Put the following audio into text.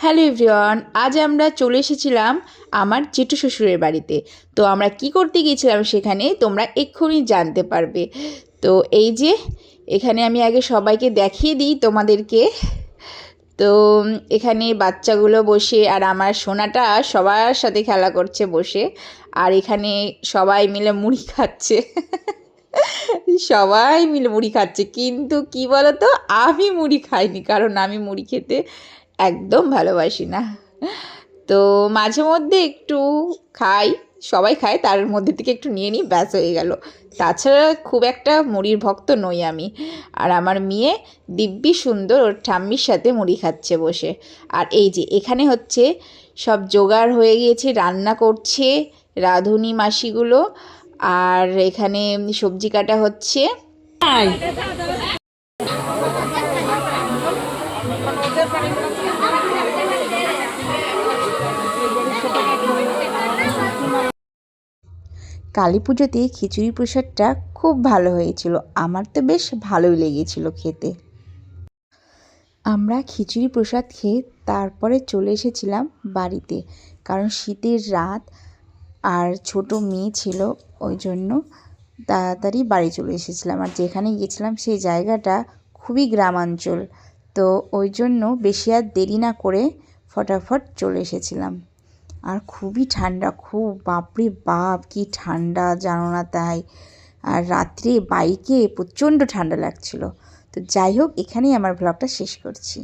Hello everyone, আজ আমরা চলে এসেছিলাম আমার জেঠু শ্বশুরের বাড়িতে। তো আমরা কি করতে গিয়েছিলাম সেখানে তোমরা এক্ষুনি জানতে পারবে। তো এই যে, এখানে আমি আগে সবাইকে দেখিয়ে দিই তোমাদেরকে। তো এখানে বাচ্চাগুলো বসে আর আমার সোনাটা সবার সাথে খেলা করছে বসে। আর এখানে সবাই মিলে মুড়ি খাচ্ছে। সবাই মিলে মুড়ি খাচ্ছে। কিন্তু কি বলতো, আমি মুড়ি খাইনি, কারণ আমি মুড়ি খেতে একদম ভালোবাসি না। তো মাঝে মধ্যে একটু খাই, সবাই খায়, তার মধ্যে থেকে একটু নিয়ে নিই, ব্যাস হয়ে গেল। তাছাড়া খুব একটা মুড়ির ভক্ত নই আমি। আর আমার মেয়ে দিব্যি সুন্দর, ওর ঠাম্মির সাথে মুড়ি খাচ্ছে বসে। আর এই যে, এখানে হচ্ছে সব জোগাড় হয়ে গিয়েছে, রান্না করছে রাঁধুনি মাসিগুলো। আর এখানে সবজি কাটা হচ্ছে। কালী পুজোতে খিচুড়ি প্রসাদটা খুব ভালো হয়েছিল। আমার তো বেশ ভালোই লেগেছিল খেতে। আমরা খিচুড়ি প্রসাদ খেয়ে তারপরে চলে এসেছিলাম বাড়িতে। কারণ শীতের রাত আর ছোট মেয়ে ছিল, ওই জন্য তাড়াতাড়ি বাড়ি চলে এসেছিলাম। আর যেখানে গিয়েছিলাম সেই জায়গাটা খুবই গ্রামাঞ্চল। তো ওই জন্য বেশি আর দেরি না করে ফটাফট চলে এসেছিলাম। আর খুবই ঠান্ডা, খুব বাপরে বাপ, কি ঠান্ডা, জানো না তাই। আর রাত্রে বাইকে প্রচণ্ড ঠান্ডা লাগছিল। তো যাই হোক, এখানেই আমার ব্লগটা শেষ করছি।